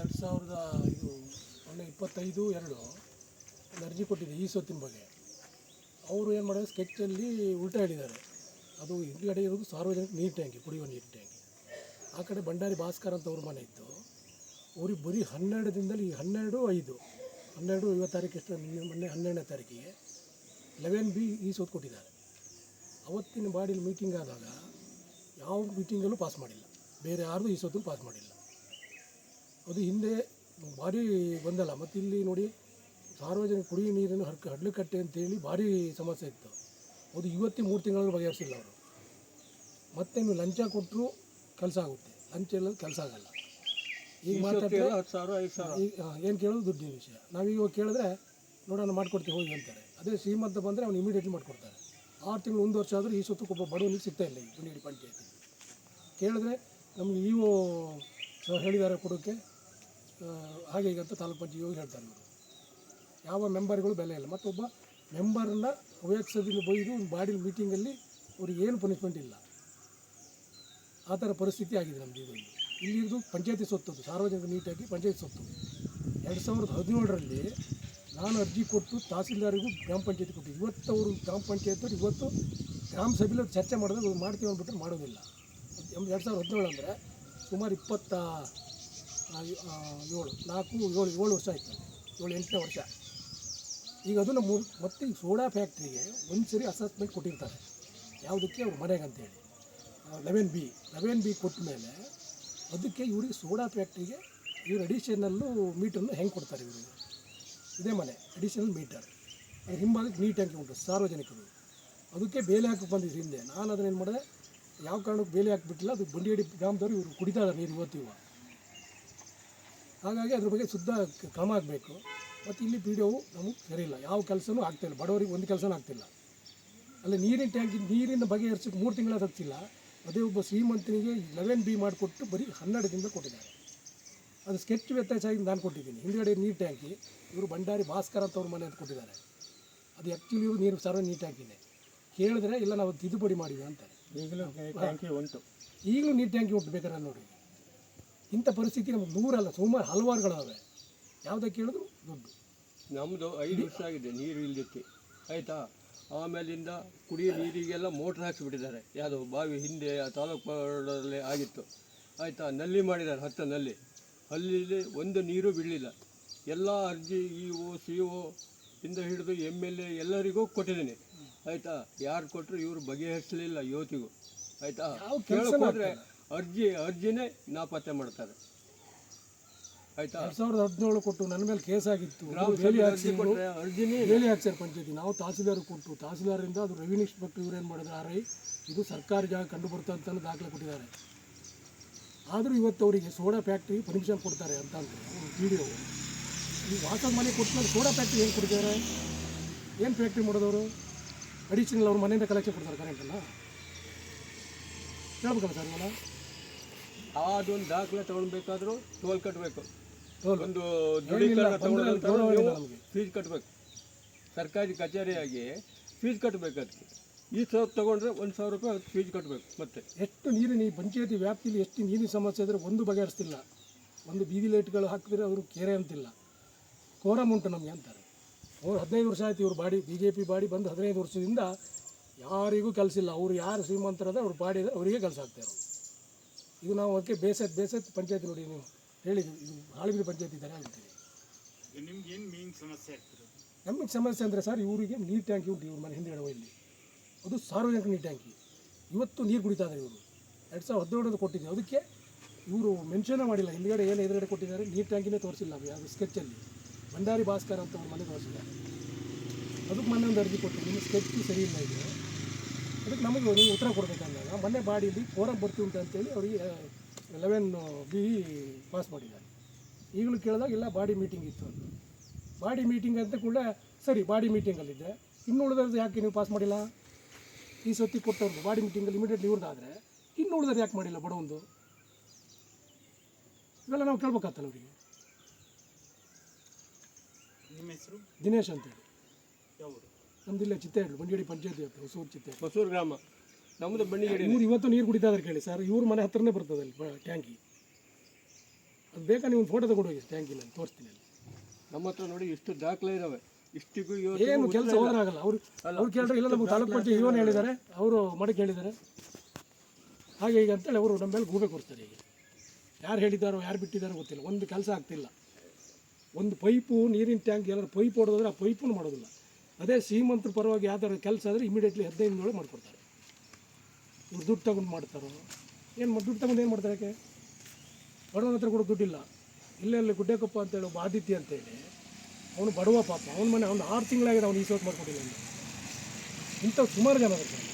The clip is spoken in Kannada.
ಎರಡು ಸಾವಿರದ ಇದು ಮೊನ್ನೆ ಇಪ್ಪತ್ತೈದು, ಎರಡು ಒಂದು ಅರ್ಜಿ ಕೊಟ್ಟಿದ್ದೆ ಈ ಸೊತ್ತಿನ ಬಗ್ಗೆ. ಅವರು ಏನು ಮಾಡಿದ್ರು ಸ್ಕೆಚ್ಚಲ್ಲಿ ಉಲ್ಟಾ ಹೇಳಿದ್ದಾರೆ. ಅದು ಹಿಂದ್ಗಡೆ ಇರೋದು ಸಾರ್ವಜನಿಕ ನೀರು ಟ್ಯಾಂಕಿ, ಕುಡಿಯುವ ನೀರು ಟ್ಯಾಂಕಿ. ಆ ಕಡೆ ಭಂಡಾರಿ ಭಾಸ್ಕರ್ ಅಂತ ಅವ್ರ ಮನೆ ಇತ್ತು. ಅವ್ರಿಗೆ ಬರೀ ಹನ್ನೆರಡು ದಿನದಲ್ಲಿ ಈ ಹನ್ನೆರಡು, ಐದು, ಹನ್ನೆರಡು ಐವತ್ತು ತಾರೀಕು ಎಷ್ಟು ಮೊನ್ನೆ ಹನ್ನೆರಡನೇ ತಾರೀಕಿಗೆ ಲೆವೆನ್ ಬಿ ಈ ಸೊತ್ತು ಕೊಟ್ಟಿದ್ದಾರೆ. ಅವತ್ತಿನ ಬಾಡಿಲಿ ಮೀಟಿಂಗ್ ಆದಾಗ ಯಾವ ಮೀಟಿಂಗಲ್ಲೂ ಪಾಸ್ ಮಾಡಿಲ್ಲ. ಬೇರೆ ಯಾರ್ದು ಈ ಸೊತ್ತು ಪಾಸ್ ಮಾಡಿಲ್ಲ. ಅದು ಹಿಂದೆ ಭಾರಿ ಬಂದಲ್ಲ. ಮತ್ತು ಇಲ್ಲಿ ನೋಡಿ ಸಾರ್ವಜನಿಕ ಕುಡಿಯುವ ನೀರನ್ನು ಹರ್ಕ ಹಡ್ಲಕಟ್ಟೆ ಅಂತೇಳಿ ಭಾರಿ ಸಮಸ್ಯೆ ಇತ್ತು. ಅದು ಇವತ್ತಿ ಮೂರು ತಿಂಗಳಲ್ಲಿ ಬಗೆಹರಿಸಿಲ್ಲ ಅವರು. ಮತ್ತೆ ನೀವು ಲಂಚ ಕೊಟ್ಟರು ಕೆಲಸ ಆಗುತ್ತೆ. ಲಂಚ ಇಲ್ಲ ಕೆಲಸ ಆಗಲ್ಲ. ಈಗ ಮಾತಾಡ್ತೀವಿ ಹತ್ತು ಸಾವಿರ ಐದು ಸಾವಿರ. ಈಗ ಏನು ಕೇಳೋದು ದುಡ್ಡಿನ ವಿಷಯ. ನಾವೀಗ ಕೇಳಿದ್ರೆ ನೋಡೋಣ ಮಾಡ್ಕೊಡ್ತೀವಿ ಹೋಗಿ ಅಂತಾರೆ. ಅದೇ ಶ್ರೀಮಂತ ಬಂದರೆ ಅವ್ನು ಇಮಿಡಿಯೇಟ್ಲಿ ಮಾಡ್ಕೊಡ್ತಾರೆ. ಆರು ತಿಂಗಳು ಒಂದು ವರ್ಷ ಆದರೂ ಈ ಸುತ್ತು ಒಬ್ಬ ಬಡವನಿಗೆ ಸಿಗ್ತಾ ಇಲ್ಲ ಈ ಪಂಚಾಯಿತಿ ಪಂಚಾಯತಿ. ಕೇಳಿದ್ರೆ ನಮಗೆ ಇವು ಹೇಳಿದ್ದಾರೆ ಕೊಡೋಕ್ಕೆ ಹಾಗೆ ಅಂತ ತಾಲೂಕು ಪಂಚಾಯತ್ ಹೋಗಿ ಹೇಳ್ತಾರೆ ಇವರು. ಯಾವ ಮೆಂಬರ್ಗಳು ಬೆಲೆ ಇಲ್ಲ. ಮತ್ತೊಬ್ಬ ಮೆಂಬರ್ನ ಅವ್ಯಕ್ಸದಿಂದ ಬೈದು ಒಂದು ಬಾಡಿ ಮೀಟಿಂಗಲ್ಲಿ ಅವ್ರಿಗೆ ಏನು ಪನಿಷ್ಮೆಂಟ್ ಇಲ್ಲ. ಆ ಥರ ಪರಿಸ್ಥಿತಿ ಆಗಿದೆ ಇದು ಇಲ್ಲಿದ್ದು ಪಂಚಾಯತಿ ಸೊತ್ತದು ಸಾರ್ವಜನಿಕ ನೀಟಾಗಿ ಪಂಚಾಯತಿ ಸೊತ್ತು ಎರಡು ಸಾವಿರದ ಹದಿನೇಳರಲ್ಲಿ ನಾನು ಅರ್ಜಿ ಕೊಟ್ಟು ತಹಸೀಲ್ದಾರಿಗೂ ಗ್ರಾಮ ಪಂಚಾಯತಿ ಕೊಟ್ಟು ಇವತ್ತು ಅವರು ಗ್ರಾಮ ಪಂಚಾಯತ್ ಇವತ್ತು ಗ್ರಾಮ ಸಭೆಯಲ್ಲಿ ಚರ್ಚೆ ಮಾಡಿದಾಗ ಅವ್ರು ಮಾಡ್ತೀವಿ ಅಂದ್ಬಿಟ್ಟು ಮಾಡೋದಿಲ್ಲ. ಎರಡು ಸಾವಿರದ ಹದಿನೇಳು ಅಂದರೆ ಸುಮಾರು ಇಪ್ಪತ್ತ ಏಳು, ನಾಲ್ಕು, ಏಳು ಏಳು ವರ್ಷ ಆಯಿತು. ಏಳು, ಎಂಟನೇ ವರ್ಷ. ಈಗ ಅದು ನಮ್ಮ ಮತ್ತೆ ಈ ಸೋಡಾ ಫ್ಯಾಕ್ಟ್ರಿಗೆ ಒಂದು ಸರಿ ಅಸೆಸ್ಮೆಂಟ್ ಕೊಟ್ಟಿರ್ತಾರೆ. ಯಾವುದಕ್ಕೆ? ಅವ್ರ ಮನೆಗೆ ಅಂತೇಳಿ ಲೆವೆನ್ ಬಿ ಲೆವೆನ್ ಬಿ ಕೊಟ್ಟ ಮೇಲೆ ಅದಕ್ಕೆ ಇವ್ರಿಗೆ ಸೋಡಾ ಫ್ಯಾಕ್ಟ್ರಿಗೆ ಇವ್ರು ಅಡಿಷನಲ್ಲು ಮೀಟರ್ನ ಹೆಂಗೆ ಕೊಡ್ತಾರೆ ಇವರು? ಇದೇ ಮನೆ ಅಡಿಷನಲ್ ಮೀಟರ್ ಅದು ಹಿಂಬಾಲಕ್ಕೆ ನೀಟ್ ಟ್ಯಾಂಕಿ ಉಂಟು, ಸಾರ್ವಜನಿಕರು. ಅದಕ್ಕೆ ಬೇಲೆ ಹಾಕಿ ಬಂದಿದ್ದು ಹಿಂದೆ. ನಾನು ಅದನ್ನ ಏನು ಮಾಡಿದೆ? ಯಾವ ಕಾರಣಕ್ಕೆ ಬೇಲೆ ಹಾಕಿಬಿಟ್ಟಿಲ್ಲ. ಅದು ಬಂಡಿಯಡಿ ಗ್ರಾಮದವರು ಇವರು ಕುಡಿತಾ ನೀರು ಇವತ್ತು ಇವ ಹಾಗಾಗಿ ಅದ್ರ ಬಗ್ಗೆ ಶುದ್ಧ ಕ್ರಮ ಆಗಬೇಕು. ಮತ್ತು ಇಲ್ಲಿ ಪಿ ಡಿ ಓ ನಮಗೆ ಸರಿಯಿಲ್ಲ. ಯಾವ ಕೆಲಸನೂ ಆಗ್ತಿಲ್ಲ ಬಡವರಿಗೆ ಒಂದು ಕೆಲಸನೂ ಆಗ್ತಿಲ್ಲ ಅಲ್ಲಿ ನೀರಿನ ಟ್ಯಾಂಕಿ ನೀರಿನ ಬಗೆಹರಿಸಕ್ಕೆ ಮೂರು ತಿಂಗಳ ಹತ್ತಿಲ್ಲ. ಅದೇ ಒಬ್ಬ ಶ್ರೀಮಂತನಿಗೆ ಲೆವೆನ್ ಬಿ ಮಾಡಿಕೊಟ್ಟು ಬರೀ ಹನ್ನೆರಡು ದಿನದ ಕೊಟ್ಟಿದ್ದಾರೆ. ಅದು ಸ್ಕೆಚ್ ವ್ಯತ್ಯಾಸ ಆಗಿ ನಾನು ಕೊಟ್ಟಿದ್ದೀನಿ. ಹಿಂದ್ಗಡೆ ನೀರು ಟ್ಯಾಂಕಿ ಇವರು ಭಂಡಾರಿ ಭಾಸ್ಕರ್ ಅಂತ ಅವ್ರ ಮನೆ ಅಂತ ಕೊಟ್ಟಿದ್ದಾರೆ. ಅದು ಆ್ಯಕ್ಚುಲಿ ಇವರು ನೀರು ಸರ್ವ ನೀರು ಟ್ಯಾಂಕಿದೆ ಕೇಳಿದ್ರೆ ಇಲ್ಲ ನಾವು ತಿದ್ದುಪಡಿ ಮಾಡಿದ್ವಿ ಅಂತ ಈಗಲೂ ಟ್ಯಾಂಕಿ ಉಂಟು. ಈಗಲೂ ನೀರು ಟ್ಯಾಂಕಿ ಉಂಟು ಬೇಕಾದ್ರೆ ನೋಡಿ. ಇಂಥ ಪರಿಸ್ಥಿತಿ ನಮ್ಗೆ ನೂರಲ್ಲ ಸುಮಾರು ಹಲವಾರುಗಳಾವೆ. ಯಾವುದಕ್ಕೆ ಕೇಳಿದ್ರು? ದುಡ್ಡು. ನಮ್ಮದು ಐದು ವರ್ಷ ಆಗಿದೆ ನೀರು ಇಲ್ಲದಕ್ಕೆ ಆಯಿತಾ? ಆಮೇಲಿಂದ ಕುಡಿಯೋ ನೀರಿಗೆಲ್ಲ ಮೋಟ್ರ್ ಹಾಕ್ಸಿಬಿಟ್ಟಿದ್ದಾರೆ. ಯಾವುದೋ ಬಾವಿ ಹಿಂದೆ ಆ ತಾಲೂಕು ಪಾಡಲ್ಲಿ ಆಗಿತ್ತು. ಆಯಿತಾ? ನಲ್ಲಿ ಮಾಡಿದ್ದಾರೆ ಹತ್ತ ನಲ್ಲಿ ಅಲ್ಲಿ ಒಂದು ನೀರು ಬೀಳಲಿಲ್ಲ. ಎಲ್ಲ ಅರ್ಜಿ ಇ ಒ ಸಿ ಒ ಇಂದ ಹಿಡಿದು ಎಂ ಎಲ್ ಎ ಎಲ್ಲರಿಗೂ ಕೊಟ್ಟಿದ್ದೀನಿ. ಆಯಿತಾ? ಯಾರು ಕೊಟ್ಟರು ಇವರು ಬಗೆಹರಿಸಲಿಲ್ಲ ಯುವತಿಗೂ ಆಯಿತಾ? ಯಾವ ಕೇಳಕ್ಕೆ ಹೋದರೆ ಅರ್ಜಿ ಅರ್ಜಿನೇ ನಾಪತ್ತೆ ಮಾಡ್ತಾರೆ. ಆಯ್ತಾ? ಎರಡು ಸಾವಿರದ ಹದಿನೇಳು ಕೊಟ್ಟು ನನ್ನ ಮೇಲೆ ಕೇಸ್ ಆಗಿತ್ತು. ಬೇಲಿ ಅರ್ಜಿ ಕೊಟ್ಟರೆ ಅರ್ಜಿನೇ ಬೇಲಿ ಹಾಕ್ಸ್ಯಾರ ಪಂಚಾಯತಿ. ನಾವು ತಹಸೀಲ್ದಾರ್ ಕೊಟ್ಟು ತಹಸೀಲ್ದಾರಿಂದ ಅದು ರೆವಿನ್ಯೂ ಇನ್ಸ್ಪೆಕ್ಟರ್ ಇವ್ರು ಏನು ಮಾಡಿದ್ರು? ಆರ್ ಇದು ಸರ್ಕಾರಿ ಜಾಗ ಕಂಡು ಬರುತ್ತೆ ಅಂತ ದಾಖಲೆ ಕೊಟ್ಟಿದ್ದಾರೆ. ಆದರೂ ಇವತ್ತು ಅವರಿಗೆ ಸೋಡಾ ಫ್ಯಾಕ್ಟ್ರಿ ಪರ್ಮಿಷನ್ ಕೊಡ್ತಾರೆ ಅಂತ ಅಂದರೆ ಅವರು ಪಿ ಡಿ ಈ ವಾಸದ ಮನೆ ಕೊಟ್ಟಮೇಲೆ ಸೋಡಾ ಫ್ಯಾಕ್ಟ್ರಿ ಏನು ಕೊಡ್ತಿದ್ದಾರೆ? ಏನು ಫ್ಯಾಕ್ಟ್ರಿ ಮಾಡೋದವರು? ಅಡಿಷನಲ್ ಅವ್ರ ಮನೆಯಿಂದ ಕಲೆಕ್ಷನ್ ಕೊಡ್ತಾರೆ ಕರೆಂಟನ್ನು ಹೇಳ್ಬೇಕಲ್ಲ ಸರ್ ಇವಾಗ? ಅದೊಂದು ದಾಖಲೆ ತಗೊಳ್ಬೇಕಾದ್ರೂ ಟೋಲ್ ಕಟ್ಟಬೇಕು ಒಂದು ದೃಢೀಕರಣ. ಫೀಸ್ ಕಟ್ಟಬೇಕು ಸರ್ಕಾರಿ ಕಚೇರಿಯಾಗಿ ಫೀಸ್ ಕಟ್ಟಬೇಕು ಅದಕ್ಕೆ ಈ ಸಾವಿರ ತಗೊಂಡ್ರೆ ಒಂದು ಸಾವಿರ ರೂಪಾಯಿ ಅದಕ್ಕೆ ಫೀಸ್ ಕಟ್ಟಬೇಕು ಮತ್ತೆ. ಎಷ್ಟು ನೀರಿನ ಈ ಪಂಚಾಯತಿ ವ್ಯಾಪ್ತಿಯಲ್ಲಿ ಎಷ್ಟು ನೀರಿನ ಸಮಸ್ಯೆ ಇದ್ರೆ ಒಂದು ಬಗೆಹರಿಸ್ತಿಲ್ಲ. ಒಂದು ಬೀದಿ ಲೈಟ್ಗಳು ಹಾಕಿದ್ರೆ ಅವರು ಕೆರೆ ಅಂತಿಲ್ಲ. ಕೋರಮ್ ಉಂಟು ನಮಗೆ ಅಂತಾರೆ. ಅವ್ರು ಹದಿನೈದು ವರ್ಷ ಆಯ್ತು ಇವ್ರು body B J P body ಬಂದು ಹದಿನೈದು ವರ್ಷದಿಂದ ಯಾರಿಗೂ ಕೆಲಸ ಇಲ್ಲ. ಅವ್ರು ಯಾರು ಶ್ರೀಮಂತರದ ಅವ್ರು ಬಾಡಿ ಅವರಿಗೆ ಕೆಲಸ ಆಗ್ತಾರೆ ಇದು ನಾವು ಅದಕ್ಕೆ ಬೇಸತ್ ಬೇಸತ್ ಪಂಚಾಯತ್ ನೋಡಿ ನೀವು ಹೇಳಿದ್ವಿ ಇದು ಹಾಳಿಬಿಡಿ ಪಂಚಾಯತಿ ಇದ್ದಾರೆ ಹೇಳ್ತೀವಿ ನಿಮ್ಗೆ ಏನು ಮೇನ್ ಸಮಸ್ಯೆ ಆಗ್ತಿರೋದು? ನಮಗೆ ಸಮಸ್ಯೆ ಅಂದರೆ ಸರ್ ಇವರಿಗೆ ನೀರು ಟ್ಯಾಂಕಿ ಉಂಟು ಇವ್ರ ಮನೆ ಹಿಂದೆ ಇಲ್ಲಿ ಅದು ಸಾರ್ವಜನಿಕ ನೀರು ಟ್ಯಾಂಕಿ. ಇವತ್ತು ನೀರು ಕುಡಿತಾ ಇದ್ದಾರೆ ಇವರು. ಎರಡು ಸಾವಿರದ ಹದಿನೇಳರಲ್ಲಿ ಕೊಟ್ಟಿದ್ದೀವಿ ಅದಕ್ಕೆ ಇವರು ಮೆನ್ಷನೇ ಮಾಡಿಲ್ಲ. ಹಿಂದ್ಗಡೆ ಏನು ಎದುರುಗಡೆ ಕೊಟ್ಟಿದ್ದಾರೆ ನೀರು ಟ್ಯಾಂಕಿನೇ ತೋರಿಸಿಲ್ಲ ಅದು ಯಾವುದು ಸ್ಕೆಚ್ಚಲ್ಲಿ ಭಂಡಾರಿ ಭಾಸ್ಕರ್ ಅಂತ ಅವ್ರ ಮನೆ ತೋರಿಸಿದ್ದಾರೆ. ಅದಕ್ಕೆ ಮೊನ್ನೆ ಒಂದು ಅರ್ಜಿ ಕೊಟ್ಟರು ನಿಮ್ಮ ಸ್ಕೆಚ್ ಸರಿ ಇಲ್ಲ ಇದೆ. ಅದಕ್ಕೆ ನಮಗೆ ನೀವು ಉತ್ತರ ಕೊಡಬೇಕಂದಾಗ ಮೊನ್ನೆ ಬಾಡಿಯಲ್ಲಿ ಫೋರಮ್ ಬರ್ತೀವಿ ಅಂತ ಅಂತೇಳಿ ಅವರಿಗೆ ಲೆವೆನ್ ಬಿ ಪಾಸ್ ಮಾಡಿದ್ದಾರೆ. ಈಗಲೂ ಕೇಳಿದಾಗ ಇಲ್ಲ ಬಾಡಿ ಮೀಟಿಂಗ್ ಇತ್ತು ಅಂತ. ಬಾಡಿ ಮೀಟಿಂಗ್ ಅಂತ ಕೂಡ ಸರಿ ಬಾಡಿ ಮೀಟಿಂಗಲ್ಲಿದ್ದೆ ಇನ್ನು ಉಳಿದದ್ದು ಯಾಕೆ ನೀವು ಪಾಸ್ ಮಾಡಿಲ್ಲ? ಈ ಸತಿ ಕೊಟ್ಟವ್ರದ್ದು ಬಾಡಿ ಮೀಟಿಂಗಲ್ಲಿ ಇಮಿಡಿಯೇಟ್ಲಿ ಇವ್ರದ್ದಾದರೆ ಇನ್ನು ಉಳಿದ್ರೆ ಯಾಕೆ ಮಾಡಿಲ್ಲ ಬಡವೊಂದು ಇವೆಲ್ಲ ನಾವು ಕೇಳ್ಬೇಕಾಗ್ತಲ್ಲ ಅವರಿಗೆ. ನಿಮ್ಮ ಹೆಸರು? ದಿನೇಶ್ ಅಂತೇಳಿ ಯಾವರು? ನಮ್ದು ಇಲ್ಲೇ ಬಂಡಿಗಡಿ ಪಂಚಾಯತ್ ಪಂಚಾಯತಿ ಹತ್ರ ಹೊಸೂರು ಚಿತ್ತೆ ಹೊಸೂರು ಗ್ರಾಮ. ನಮ್ಮದು ಬಂಡಿಗಡಿ ಇವ್ರು ಇವತ್ತು ನೀರು ಕುಡಿತಾ ಇದ್ದಾರೆ ಕೇಳಿ ಸರ್ ಇವ್ರ ಮನೆ ಹತ್ರನೇ ಬರ್ತದೆ ಅಲ್ಲಿ ಬ- ಟ್ಯಾಂಕಿ. ಅದು ಬೇಕಾ ನೀವು ಫೋಟೋ ತಗೊಂಡು ಹೋಗಿ ನಾನು ತೋರಿಸ್ತೀನಿ ಅಲ್ಲಿ. ನಮ್ಮ ಹತ್ರ ನೋಡಿ ಇಷ್ಟು ದಾಖಲೆ ಇದಾವೆ. ಇಷ್ಟಿಗೂ ಏನು ಇವತ್ತು ಕೆಲಸ ಹೋದ್ರಾಗಲ್ಲ ಅವ್ರು ಅವ್ರು ಕೇಳಿದ್ರೆ ಇಲ್ಲ ನಮ್ಗೆ ತಾಲೂಕು ಪಂಚಾಯತ್ ಇವನು ಹೇಳಿದ್ದಾರೆ ಅವರು ಮಡಕ್ಕೆ ಹೇಳಿದ್ದಾರೆ ಹಾಗೆ ಈಗ ಅಂತೇಳಿ ಅವರು ನಮ್ಮ ಮೇಲೆ ಗೂಬೆ ಕೊಡ್ತಾರೆ ಈಗ. ಯಾರು ಹೇಳಿದ್ದಾರೋ ಯಾರು ಬಿಟ್ಟಿದ್ದಾರೋ ಗೊತ್ತಿಲ್ಲ. ಒಂದು ಕೆಲಸ ಆಗ್ತಿಲ್ಲ. ಒಂದು ಪೈಪು ನೀರಿನ ಟ್ಯಾಂಕ್ ಎಲ್ಲರೂ ಪೈಪ್ ಹೊಡೆದ್ರೆ ಆ ಪೈಪನ್ನು ಮಾಡೋದಿಲ್ಲ. ಅದೇ ಶ್ರೀಮಂತರ ಪರವಾಗಿ ಯಾವ್ದಾರು ಕೆಲಸ ಆದರೆ ಇಮಿಡಿಯೇಟ್ಲಿ ಹದಿನೈದು ದಿನದೊಳಗೆ ಮಾಡ್ಕೊಡ್ತಾರೆ. ಇವ್ರು ದುಡ್ಡು ತಗೊಂಡು ಮಾಡ್ತಾರೋ? ಏನು ದುಡ್ಡು ತಗೊಂಡು ಏನು ಮಾಡ್ತಾರೆ ಯಾಕೆ? ಬಡವನ ಹತ್ರ ಕೂಡ ದುಡ್ಡಿಲ್ಲ. ಇಲ್ಲೇ ಅಲ್ಲಿ ಗುಡ್ಡೆಕೊಪ್ಪ ಅಂತೇಳಿ ಒಬ್ಬ ಅಂತೇಳಿ ಅವನು ಬಡವ ಪಾಪ. ಅವನ ಮನೆ, ಅವ್ನು ಆರು ತಿಂಗಳಾಗಿದೆ, ಅವ್ನು ಈ ಸೋತ್ ಮಾಡ್ಕೊಟ್ಟಿಲ್ಲ ಇಂಥವು ಸುಮಾರು ಜನ ಇರ್ತಾರೆ